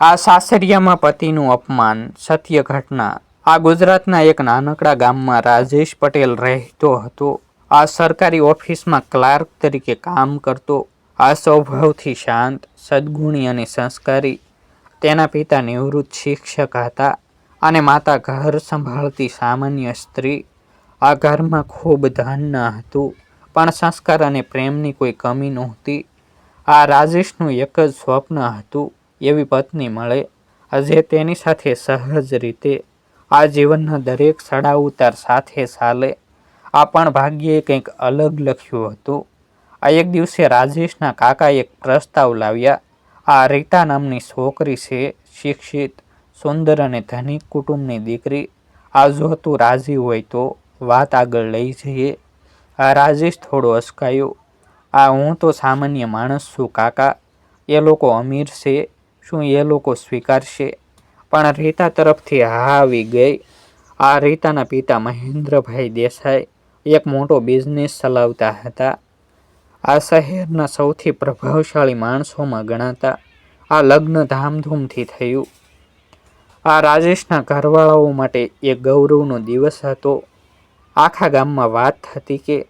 આ સાસરિયામાં પતિનું અપમાન, સત્ય ઘટના. આ ગુજરાતના એક નાનકડા ગામમાં રાજેશ પટેલ રહેતો હતો. આ સરકારી ઓફિસમાં ક્લાર્ક તરીકે કામ કરતો. આ સ્વભાવથી શાંત, સદ્ગુણી અને સંસ્કારી. તેના પિતા નિવૃત્ત શિક્ષક હતા અને માતા ઘર સંભાળતી સામાન્ય સ્ત્રી. આ ઘરમાં ખૂબ ધન ન હતું, પણ સંસ્કાર અને પ્રેમની કોઈ કમી નહોતી. આ રાજેશનું એક જ સ્વપ્ન હતું એવી પત્ની મળે. જે તેની સાથે સહજ રીતે આ જીવનના દરેક ચડાવ ઉતાર સાથે ચાલે. આ પણ ભાગ્યે કંઈક અલગ લખ્યું હતું. આ એક દિવસે રાજેશના કાકા એક પ્રસ્તાવ લાવ્યા. આ રીતા નામની છોકરી છે, શિક્ષિત, સુંદર અને ધનિક કુટુંબની દીકરી. આ જો તું રાજી હોય તો વાત આગળ લઈ જઈએ. આ રાજેશ થોડો અસકાયો. આ હું તો સામાન્ય માણસ છું કાકા. એ લોકો અમીર છે. શું એ લોકો સ્વીકારશે? પણ રીતા તરફથી હા આવી ગઈ. આ રીતાના પિતા મહેન્દ્રભાઈ દેસાઈ એક મોટો બિઝનેસ ચલાવતા હતા. આ શહેરના સૌથી પ્રભાવશાળી માણસોમાં ગણાતા. આ લગ્ન ધામધૂમથી થયું. આ રાજેશના ઘરવાળાઓ માટે એક ગૌરવનો દિવસ હતો. આખા ગામમાં વાત હતી કે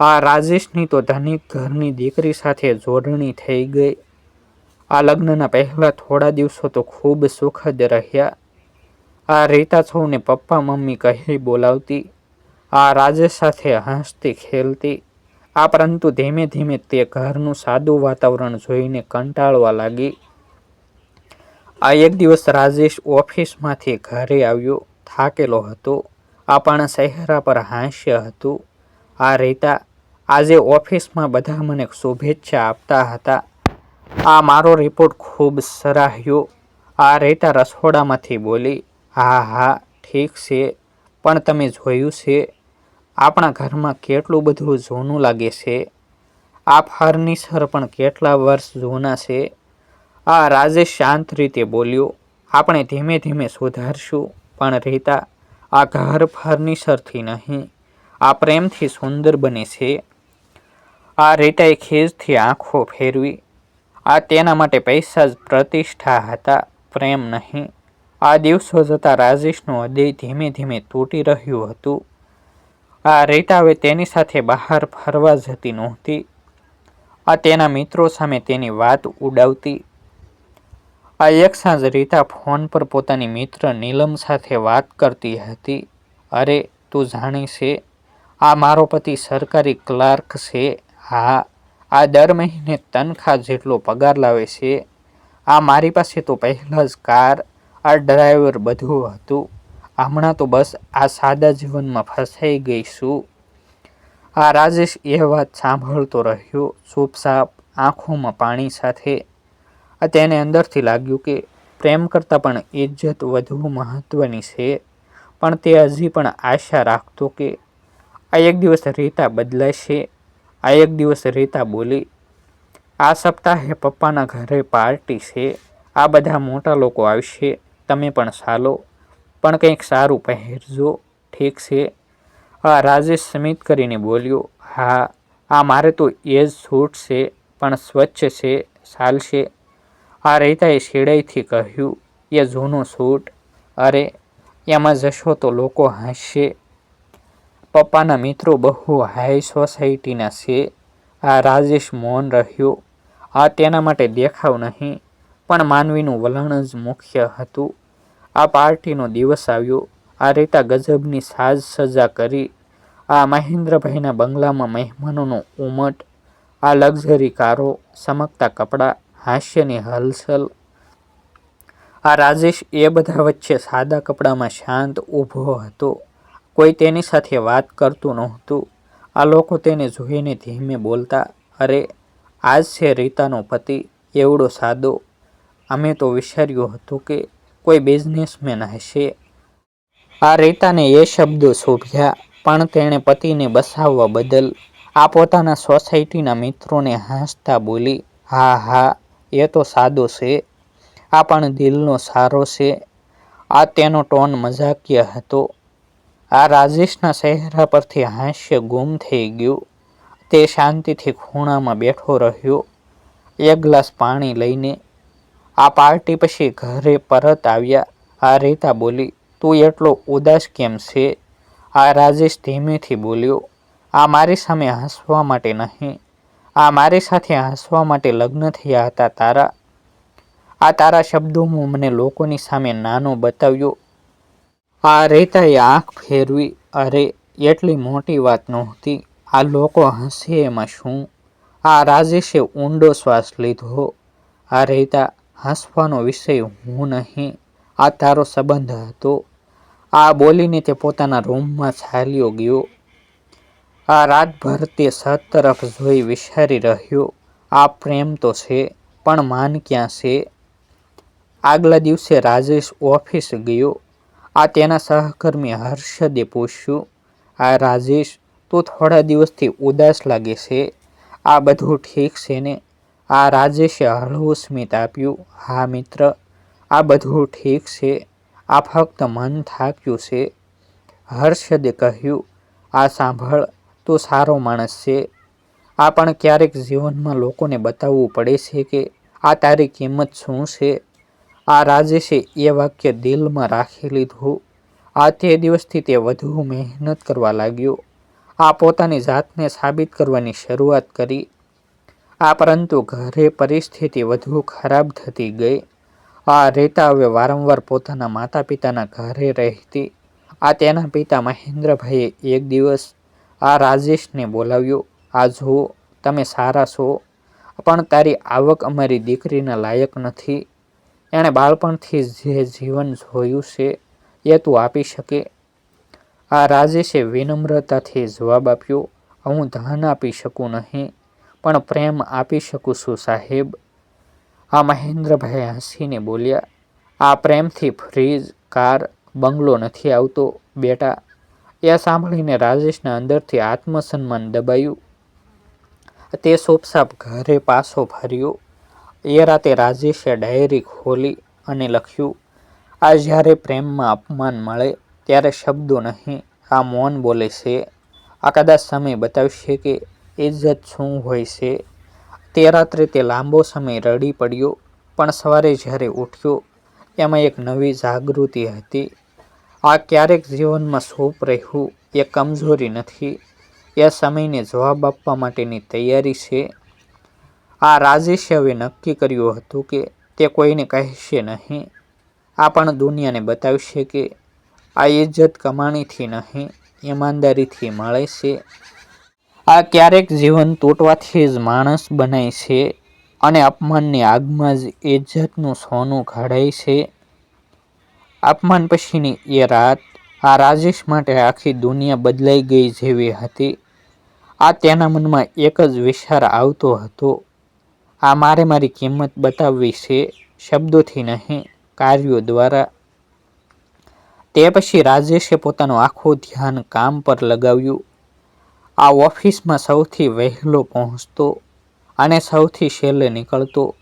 આ રાજેશની તો ધનિક ઘરની દીકરી સાથે જોડણી થઈ ગઈ. આ લગ્નના પહેલા થોડા દિવસો તો ખૂબ સુખદ રહ્યા. આ રીતા સૌને પપ્પા, મમ્મી કહી બોલાવતી, આ રાજેશ સાથે હસતી, ખેલતી. આ પરંતુ ધીમે ધીમે તે ઘરનું સાદું વાતાવરણ જોઈને કંટાળવા લાગી. આ એક દિવસ રાજેશ ઓફિસમાંથી ઘરે આવ્યો, થાકેલો હતો. આ પણ ચહેરા પર હાસ્ય હતું. આ રીતા આજે ઓફિસમાં બધા મને શુભેચ્છા આપતા હતા. આ મારો રિપોર્ટ ખૂબ સરાહ્યો. આ રેટા રસોડામાંથી બોલી, હા હા, ઠીક છે, પણ તમે જોયું છે, આપણા ઘરમાં કેટલું બધું જૂનું લાગે છે. આ ફર્નિચર પણ કેટલા વર્ષ જૂના છે. આ રાજેશ શાંત રીતે બોલ્યો, આપણે ધીમે ધીમે સુધારશું, પણ રીતા, આ ઘર ફર્નિચરથી નહીં, આ પ્રેમથી સુંદર બને છે. આ રીતાએ ખેજથી આંખો ફેરવી આ તેના માટે પૈસા જ પ્રતિષ્ઠા હતા. પ્રેમ નહીં. આ દિવસો જતાં રાજેશનું હૃદય ધીમે ધીમે તૂટી રહ્યું હતું. આ રીતા હવે તેની સાથે બહાર ફરવા જતી નહોતી. આ તેના મિત્રો સામે તેની વાત ઉડાવતી. આ એક સાંજ રીતા ફોન પર પોતાની મિત્ર નીલમ સાથે વાત કરતી હતી. અરે, તું જાણી છે? આ મારો પતિ સરકારી ક્લાર્ક છે? હા. આ દર મહિને તનખા જેટલો પગાર લાવે છે, આ મારી પાસે તો પહેલાં જ કાર, આ ડ્રાઈવર બધું હતું. હમણાં તો બસ આ સાદા જીવનમાં ફસાઈ ગઈ છું. આ રાજેશ એ વાત સાંભળતો રહ્યો ચૂપચાપ, આંખોમાં પાણી સાથે. તેને અંદરથી લાગ્યું કે પ્રેમ કરતાં પણ ઇજ્જત વધુ મહત્ત્વની છે, પણ તે હજી પણ આશા રાખતો કે આ એક દિવસ રીતા બદલાશે. આ એક દિવસ રીતા બોલી, આ સપ્તાહે પપ્પાના ઘરે પાર્ટી છે. આ બધા મોટા લોકો આવશે. તમે પણ ચાલો. પણ કંઈક સારું પહેરજો. ઠીક છે. આ રાજેશ સ્મિત કરીને બોલ્યો, હા, આ મારે તો એ જ સૂટ છે, પણ સ્વચ્છ છે, ચાલશે. આ રીતાએ શેડાઈથી કહ્યું, એ જૂનો સૂટ. અરે, એમાં જશો તો લોકો હસશે. પપ્પાના મિત્રો બહુ હાઈ સોસાયટીના છે. આ રાજેશ મૌન રહ્યો. આ તેના માટે દેખાવ નહીં, પણ માનવીનું વલણ જ મુખ્ય હતું. આ પાર્ટીનો દિવસ આવ્યો. આ રીતા ગજબની સાજ સજા કરી. આ મહેન્દ્રભાઈના બંગલામાં મહેમાનોનો ઉમટ. આ લક્ઝરી કારો ચમકતા કપડાં, હાસ્યની હલચલ. આ રાજેશ એ બધા વચ્ચે સાદા કપડામાં શાંત ઊભો હતો. કોઈ તેની સાથે વાત કરતું નહોતું. આ લોકો તેને જોઈને ધીમે બોલતા, અરે, આજ છે રીતાનો પતિ, એવડો સાદો. અમે તો વિચાર્યું હતું કે કોઈ બિઝનેસમેન હશે. આ રીતાને એ શબ્દો શોભ્યા, પણ તેણે પતિને બસાવવા બદલ આ પોતાના સોસાયટીના મિત્રોને હાંસતા બોલી, હા હા, એ તો સાદો છે. આ પણ દિલનો સારો છે. આ તેનો ટોન મજાકીય હતો. આ રાજેશના ચહેરા પરથી હાસ્ય ગુમ થઈ ગયું. તે શાંતિથી ખૂણામાં બેઠો રહ્યો. એક ગ્લાસ પાણી લઈને આ પાર્ટી પછી ઘરે પરત આવ્યા. આ રીતા બોલી, તું એટલો ઉદાસ કેમ છે? આ રાજેશ ધીમેથી બોલ્યો, આ મારી સામે હસવા માટે નહીં. આ મારી સાથે હસવા માટે લગ્ન થયા હતા તારા. આ તારા શબ્દોમાં મને લોકોની સામે નાનો બતાવ્યો. આ રેતાએ આંખ ફેરવી, અરે, એટલી મોટી વાત નહોતી. આ લોકો હસે એમાં શું આ રાજેશે ઊંડો શ્વાસ લીધો. આ રેતા હસવાનો વિષય હું નહીં. આ તારો સંબંધ હતો. આ બોલીને તે પોતાના રૂમમાં ચાલ્યો ગયો. આ રાતભર તે સત તરફ જોઈ વિચારી રહ્યો. આ પ્રેમ તો છે, પણ માન ક્યાં છે? આગલા દિવસે રાજેશ ઓફિસ ગયો. આ તેના સહકર્મી હર્ષદે પૂછ્યું, આ રાજેશ, તો થોડા દિવસથી ઉદાસ લાગે છે? આ બધું ઠીક છે ને આ રાજેશે હળવું સ્મિત આપ્યું, હા મિત્ર, આ બધું ઠીક છે. આ ફક્ત મન થાક્યું છે હર્ષદે કહ્યું, આ સાંભળ, તો સારો માણસ છે. આ પણ ક્યારેક જીવનમાં લોકોને બતાવવું પડે છે કે આ તારી કિંમત શું છે? આ રાજેશે એ વાક્ય દિલમાં રાખી લીધું. આ તે દિવસથી તે વધુ મહેનત કરવા લાગ્યો. આ પોતાની જાતને સાબિત કરવાની શરૂઆત કરી. આ પરંતુ ઘરે પરિસ્થિતિ વધુ ખરાબ થતી ગઈ. આ રેતા હવે વારંવાર પોતાના માતા પિતાના ઘરે રહેતી. આ તેના પિતા મહેન્દ્રભાઈએ એક દિવસ આ રાજેશને બોલાવ્યો, આ જુઓ, તમે સારા છો, પણ તારી આવક અમારી દીકરીના લાયક નથી. એણે બાળપણથી જે જીવન જોયું છે એ તું આપી શકે. આ રાજેશે વિનમ્રતાથી જવાબ આપ્યો, હું ધન આપી શકું નહીં, પણ પ્રેમ આપી શકું છું, સાહેબ. આ મહેન્દ્રભાઈ હસીને બોલ્યા, આ પ્રેમથી ફ્રીજ કાર, બંગલો નથી આવતો, બેટા. એ સાંભળીને રાજેશના અંદરથી આત્મસન્માન દબાયું. તે સોપસાપ ઘરે પાછો ફર્યો. એ રાતે રાજેશે ડાયરી ખોલી અને લખ્યું, આ જ્યારે પ્રેમમાં અપમાન મળે, ત્યારે શબ્દો નહીં, આ મૌન બોલે છે. આ કદાચ સમય બતાવશે કે ઇજ્જત શું હોય છે. તે રાત્રે તે લાંબો સમય રડી પડ્યો, પણ સવારે જ્યારે ઉઠ્યો, એમાં એક નવી જાગૃતિ હતી. આ ક્યારેક જીવનમાં સૂપ રહેવું એ કમજોરી નથી. એ સમયને જવાબ આપવા માટેની તૈયારી છે. આ રાજેશે હવે નક્કી કર્યું હતું કે તે કોઈને કહેશે નહીં. આ પણ દુનિયાને બતાવશે કે આ ઇજ્જત કમાણીથી નહીં, ઈમાનદારીથી મળે છે. આ ક્યારેક જીવન તૂટવાથી જ માણસ બનાય છે અને અપમાનની આગમાં જ ઇજ્જતનું સોનું ઘડાય છે. અપમાન પછીની એ રાત આ રાજેશ માટે આખી દુનિયા બદલાઈ ગઈ જેવી હતી. આ તેના મનમાં એક જ વિચાર આવતો હતો. આ મારે મારી કિંમત બતાવવી છે શબ્દોથી નહીં, કાર્યો દ્વારા. તે પછી રાજેશે પોતાનું આખું ધ્યાન કામ પર લગાવ્યું. આ ઓફિસમાં સૌથી વહેલો પહોંચતો અને સૌથી છેલ્લે નીકળતો.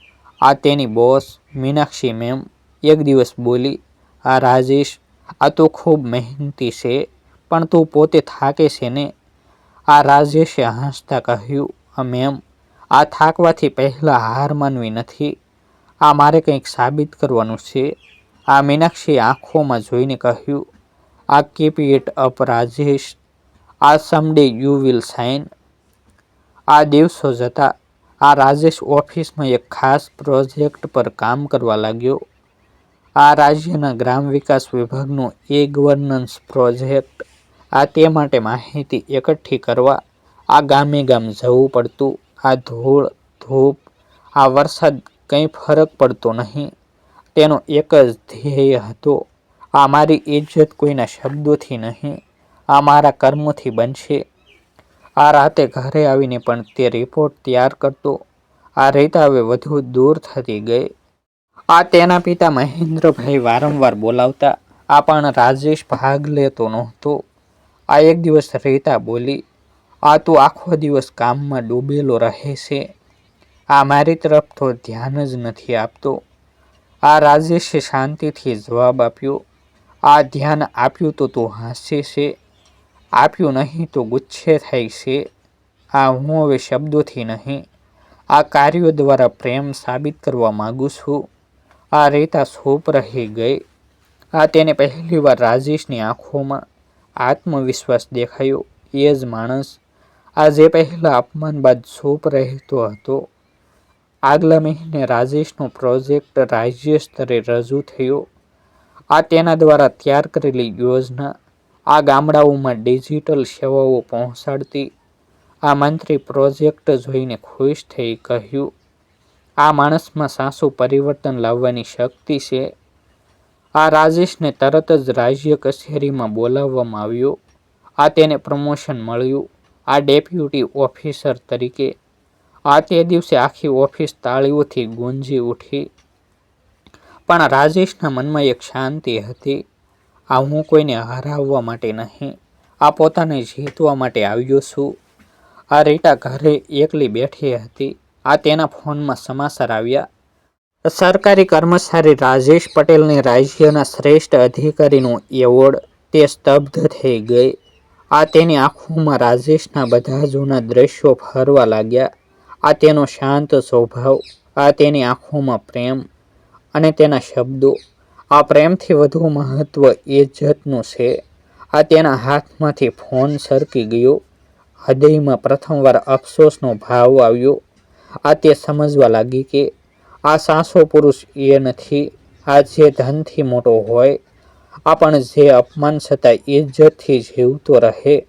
આ તેની બોસ, મીનાક્ષી મેમ, એક દિવસ બોલી, આ રાજેશ, આ તો ખૂબ મહેનતી છે, પણ તું પોતે થાકે છે ને? આ રાજેશે હસતા કહ્યું, આ મેમ આ થાકવાથી પહેલાં હાર માનવી નથી. આ મારે કંઈક સાબિત કરવાનું છે. આ મીનાક્ષીએ આંખોમાં જોઈને કહ્યું, આ કીપ ઇટ અપ રાજેશ, આ સમડે યુ વિલ સાઇન. આ દિવસો જતા આ રાજેશ ઓફિસમાં એક ખાસ પ્રોજેક્ટ પર કામ કરવા લાગ્યો. આ રાજ્યના ગ્રામ વિકાસ વિભાગનો એ ગવર્નન્સ પ્રોજેક્ટ, આ તે માટે માહિતી એકઠી કરવા આ ગામે ગામ જવું પડતું. આ ધૂળ, ધૂપ, આ વરસાદ કંઈ ફરક પડતો નહીં. તેનો એક જ ધ્યેય હતો, આ મારી ઇજ્જત કોઈના શબ્દોથી નહીં, આ મારા કર્મોથી બનશે. આ રાતે ઘરે આવીને પણ તે રિપોર્ટ તૈયાર કરતો, આ રેતા હવે વધુ દૂર થતી ગઈ. આ તેના પિતા મહેન્દ્રભાઈ વારંવાર બોલાવતા, આ પણ રાજેશ ભાગ લેતો નહોતો. આ એક દિવસ રીતા બોલી આ તો આખો દિવસ કામમાં ડૂબેલો રહે છે. આ મારી તરફ તો ધ્યાન જ નથી આપતો. આ રાજેશે શાંતિથી જવાબ આપ્યો. આ ધ્યાન આપ્યું તો તું હાંસે છે. આપ્યું નહીં તો ગુચ્છે થાય છે. આ હું હવે શબ્દોથી નહીં. આ કાર્યો દ્વારા પ્રેમ સાબિત કરવા માગું છું. આ રેતા સોપ રહી ગઈ. આ તેને પહેલીવાર રાજેશની આંખોમાં આત્મવિશ્વાસ દેખાયો. એ જ માણસ આ પહેલાં અપમાન બાદ સૂપ રહેતો હતો. આગલા મહિને રાજેશનો પ્રોજેક્ટ રાજ્ય સ્તરે રજૂ થયો. આ તેના દ્વારા તૈયાર કરેલી યોજના આ ગામડાઓમાં ડિજિટલ સેવાઓ પહોંચાડતી. આ મંત્રી પ્રોજેક્ટ જોઈને ખુશ થઈ કહ્યું, આ માણસમાં સાસુ પરિવર્તન લાવવાની શક્તિ છે. આ રાજેશને તરત જ રાજ્ય કચેરીમાં બોલાવવામાં આવ્યો. આ તેને પ્રમોશન મળ્યું. આ ડેપ્યુટી ઓફિસર તરીકે આ તે દિવસે આખી ઓફિસ તાળીઓથી ગુંજી ઉઠી. પણ રાજેશના મનમાં એક શાંતિ હતી. આ હું કોઈને હરાવવા માટે નહીં, આ પોતાને જીતવા માટે આવ્યો છું. આ રીટા ઘરે એકલી બેઠી હતી. આ તેના ફોનમાં સમાચાર આવ્યા. સરકારી કર્મચારી રાજેશ પટેલને રાજ્યના શ્રેષ્ઠ અધિકારીનો એવોર્ડ તે સ્તબ્ધ થઈ ગઈ. આ તેની આંખોમાં રાજેશના બધા જૂના દ્રશ્યો ફરવા લાગ્યા. આ તેનો શાંત સ્વભાવ, આ તેની આંખોમાં પ્રેમ અને તેના શબ્દો. આ પ્રેમથી વધુ મહત્વ જતનું છે. આ તેના હાથમાંથી ફોન સરકી ગયો. હૃદયમાં પ્રથમવાર અફસોસનો ભાવ આવ્યો. આ તે સમજવા લાગી કે આ સાસો પુરુષ એ નથી. આ જે ધનથી મોટો હોય આ પણ જે અપમાન છતાં ઇજ્જતથી જીવતો રહે.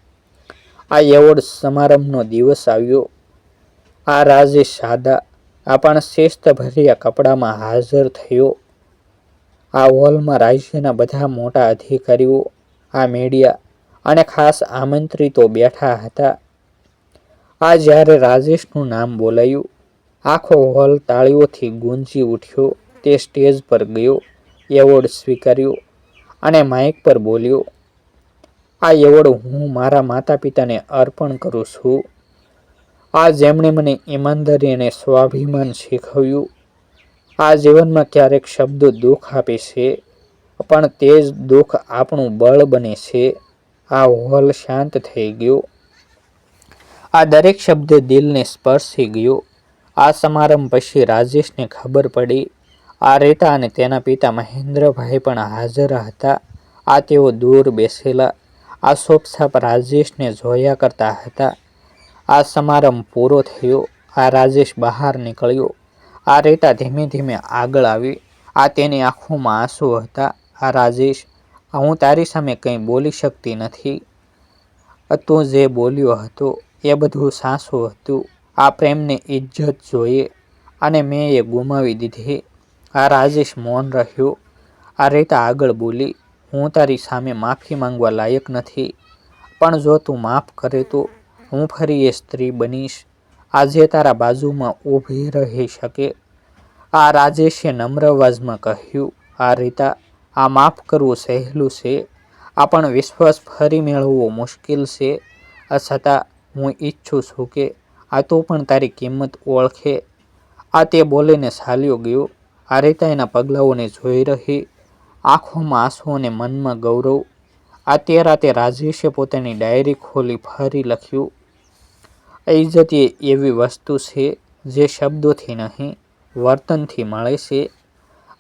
આ એવોર્ડ સમારંભનો દિવસ આવ્યો. આ રાજેશ સાદા, આપણ શ્રેષ્ઠ ભર્યા કપડામાં હાજર થયો. આ હોલમાં રાજ્યના બધા મોટા અધિકારીઓ, આ મીડિયા અને ખાસ આમંત્રિતો બેઠા હતા. આ જ્યારે રાજેશનું નામ બોલાયું, આખો હોલ તાળીઓથી ગુંજી ઉઠ્યો, તે સ્ટેજ પર ગયો, એવોર્ડ સ્વીકાર્યો. અને માઇક પર બોલ્યો, આ એવોર્ડ હું મારા માતા પિતાને અર્પણ કરું છું. આ જેમણે મને ઈમાનદારી અને સ્વાભિમાન શીખવ્યું. આ જીવનમાં ક્યારેક શબ્દો દુઃખ આપે છે, પણ તે જ દુઃખ આપણું બળ બને છે. આ હોલ શાંત થઈ ગયો. આ દરેક શબ્દ દિલને સ્પર્શી ગયો. આ સમારંભ પછી રાજેશને ખબર પડી આ રેતા અને તેના પિતા મહેન્દ્રભાઈ પણ હાજર હતા. આ તેઓ દૂર બેસેલા. આ સોપસાપ રાજેશને જોયા કરતા હતા. આ સમારંભ પૂરો થયો. આ રાજેશ બહાર નીકળ્યો. આ રેતા ધીમે ધીમે આગળ આવી. આ તેની આંખોમાં આંસુ હતા. આ રાજેશ, હું તારી સામે કંઈ બોલી શકતી નથી. તું જે બોલ્યો હતો, એ બધું સાસું હતું. આ પ્રેમને ઇજ્જત જોઈએ. અને મેં એ ગુમાવી દીધી. આ રાજેશ મૌન રહ્યો. આ રેતા આગળ બોલી, હું તારી સામે માફી માંગવા લાયક નથી, પણ જો તું માફ કરે તો હું ફરી એ સ્ત્રી બનીશ. આજે તારા બાજુમાં ઊભી રહી શકે. આ રાજેશે નમ્ર અવાજમાં કહ્યું, આ રીતા, આ માફ કરવું સહેલું છે. આ પણ વિશ્વાસ ફરી મેળવવો મુશ્કેલ છે. આ છતાં હું ઈચ્છું છું કે આ તો પણ તારી કિંમત ઓળખે. આ તે બોલીને ચાલ્યો ગયો. આ રીતે એના પગલાઓને જોઈ રહી આંખોમાં આંસુ અને મનમાં ગૌરવ. આ તે રાતે રાજેશે પોતાની ડાયરી ખોલી ફરી લખ્યું ઇજ્જત એ એવી વસ્તુ છે જે શબ્દોથી નહીં, વર્તનથી મળે છે.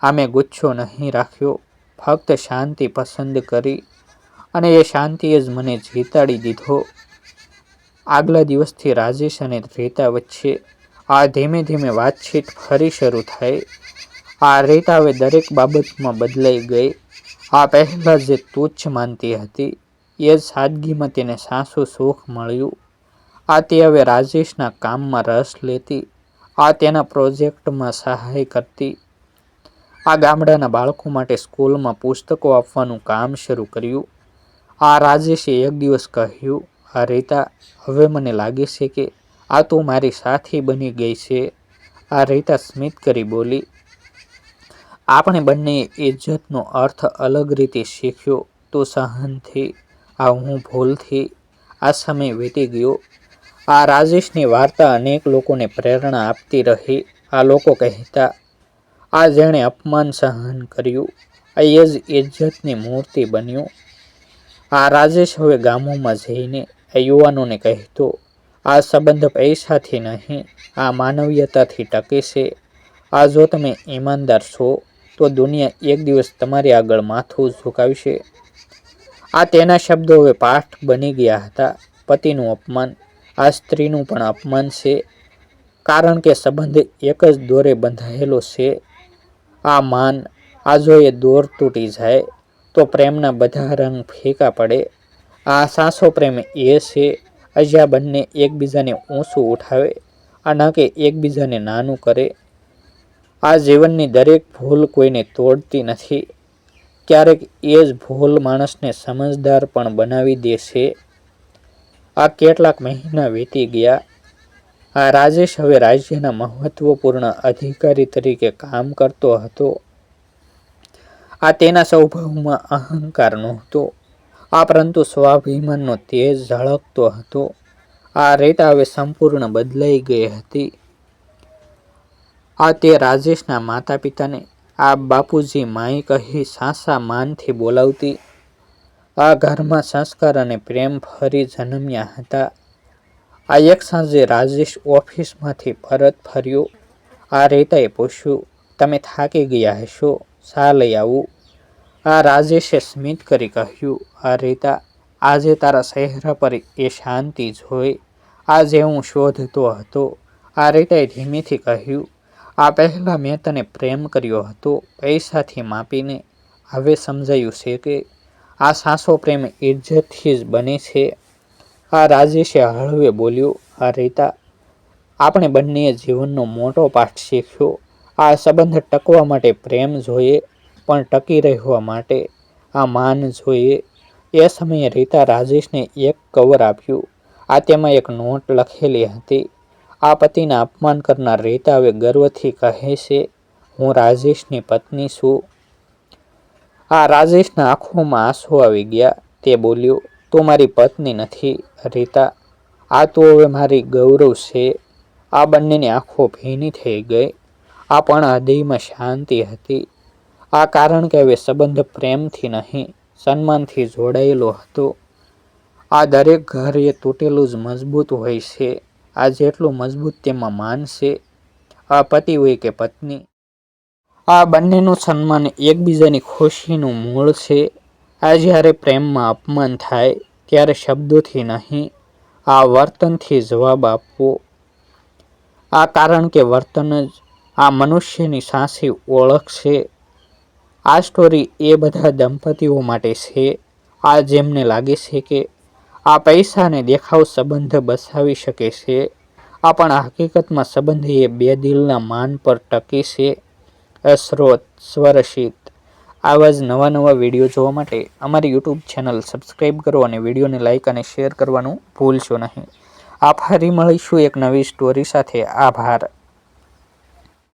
આ મેં ગુચ્છો નહીં રાખ્યો. ફક્ત શાંતિ પસંદ કરી અને એ શાંતિએ જ મને જીતાડી દીધો. આગલા દિવસથી રાજેશ અને રેતા વચ્ચે આ ધીમે ધીમે વાતચીત ફરી શરૂ થઈ આ રેતા હવે દરેક બાબતમાં બદલાઈ ગઈ. આ પહેલાં જે તુચ્છ માનતી હતી, એ જ સાદગીમાં તેને સાસુ સુખ મળ્યું. આ તે હવે રાજેશના કામમાં રસ લેતી, આ તેના પ્રોજેક્ટમાં સહાય કરતી. આ ગામડાના બાળકો માટે સ્કૂલમાં પુસ્તકો આપવાનું કામ શરૂ કર્યું. આ રાજેશે એક દિવસ કહ્યું, આ રીતા, હવે મને લાગે છે કે આ તું મારી સાથી બની ગઈ છે. આ રીતા સ્મિત કરી બોલી આપણે બંને ઇજ્જતનો અર્થ અલગ રીતે શીખ્યો તો સહનથી, આ હું ભૂલથી, આ સમય વીતી ગયો. આ રાજેશની વાર્તા અનેક લોકોને પ્રેરણા આપતી રહી. આ લોકો કહેતા, આ જેણે અપમાન સહન કર્યું. આ જ ઇજ્જતની મૂર્તિ બન્યું. આ રાજેશ હવે ગામોમાં જઈને આ યુવાનોને કહેતો, આ સંબંધ પૈસાથી નહીં, આ માનવીયતાથી ટકે છે. આ જો તમે ઈમાનદાર છો તો દુનિયા એક દિવસ તમારી આગળ માથું ઝુકાવશે. આ તેના શબ્દો હવે પાઠ બની ગયા હતા. પતિનું અપમાન, આ સ્ત્રીનું પણ અપમાન છે. કારણ કે સંબંધ એક જ દોરે બંધાયેલો છે. આ માન આ જો એ દોર તૂટી જાય તો પ્રેમના બધા રંગ ફેંકા પડે. આ સાસો પ્રેમ એ છે, અજ્યા બંને એકબીજાને ઊંચું ઉઠાવે, આ ન કે એકબીજાને નાનું કરે. આ જીવનની દરેક ભૂલ કોઈને તોડતી નથી. ક્યારેક એ જ ભૂલ માણસને સમજદાર પણ બનાવી દે છે. આ કેટલાક મહિના વીતી ગયા. આ રાજેશ હવે રાજ્યના મહત્વપૂર્ણ અધિકારી તરીકે કામ કરતો હતો. આ તેના સ્વભાવમાં અહંકાર નહોતો. આ પરંતુ સ્વાભિમાનનો તેજ ઝળકતો હતો. આ રેતા હવે સંપૂર્ણ બદલાઈ ગઈ હતી. આ તે રાજેશના માતા પિતાને આ બાપુજી માઈ કહી સાસા માનથી બોલાવતી. આ ઘરમાં સંસ્કાર અને પ્રેમ ફરી જન્મ્યા હતા. આ એક સાંજે રાજેશ ઓફિસમાંથી પરત ફર્યો. આ રેતાએ પૂછ્યું, તમે થાકી ગયા હશો? શા લઈ આવું? આ રાજેશે સ્મિત કરી કહ્યું, આ રેતા, આજે તારા ચહેરા પર એ શાંતિ જોઈ. આજે હું શોધતો હતો. આ રેતાએ ધીમેથી કહ્યું આ પહેલાં મેં તને પ્રેમ કર્યો હતો પૈસાથી માપીને હવે સમજાયું છે કે આ સાસો પ્રેમ ઇજ્જતથી જ બને છે. આ રાજેશે હળવે બોલ્યું આ રીતા, આપણે બંનેએ જીવનનો મોટો પાઠ શીખ્યો. આ સંબંધ ટકવા માટે પ્રેમ જોઈએ, પણ ટકી રહેવા માટે આ માન જોઈએ. એ સમયે રીતા રાજેશને એક કવર આપ્યું. આ તેમાં એક નોટ લખેલી હતી. આ પતિના અપમાન કરનાર રીતા હવે ગર્વથી કહે છે, હું રાજેશની પત્ની છું. આ રાજેશના આંખોમાં આંસુ આવી ગયા. તે બોલ્યો, તું મારી પત્ની નથી, રીતા. આ તો હવે મારી ગૌરવ છે. આ બંનેની આંખો ભીની થઈ ગઈ. આ પણ હૃદયમાં શાંતિ હતી. આ કારણ કે હવે સંબંધ પ્રેમથી નહીં, સન્માનથી જોડાયેલો હતો. આ દરેક ઘર એ તૂટેલું જ મજબૂત હોય છે. આ જેટલું મજબૂત તેમાં માન છે. આ પતિ હોય કે પત્ની. આ બંનેનું સન્માન એકબીજાની ખુશીનું મૂળ છે. આ જ્યારે પ્રેમમાં અપમાન થાય, ત્યારે શબ્દોથી નહીં, આ વર્તનથી જવાબ આપવો. આ કારણ કે વર્તન જ આ મનુષ્યની સાચી ઓળખ છે. આ સ્ટોરી એ બધા દંપતીઓ માટે છે. આ જેમને લાગે છે કે આ પૈસાને દેખાવ સંબંધ બસાવી શકે છે. આ પણ હકીકતમાં સંબંધ એ બે દિલના માન પર ટકે છે. અસ્રોત સ્વરસિત આવા જ નવા નવા વીડિયો જોવા માટે અમારી યુટ્યુબ ચેનલ સબસ્ક્રાઈબ કરો અને વિડીયોને લાઇક અને શેર કરવાનું ભૂલશો નહીં. આ ફરી મળીશું એક નવી સ્ટોરી સાથે. આભાર.